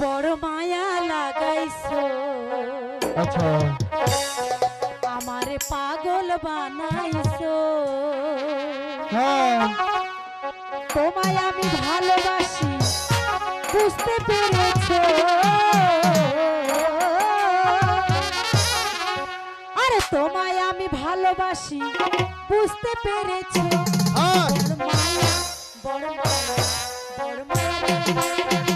বড় মায়া লাগাইছো। আচ্ছা। আমারে পাগল বানাইছো। হ্যাঁ। তোমায় আমি ভালোবাসি বুঝতে পেরেছ। আরে তোমায় আমি ভালোবাসি বুঝতে পেরেছ। হ্যাঁ। বড় মায়া বড় মায়া বড় মায়া।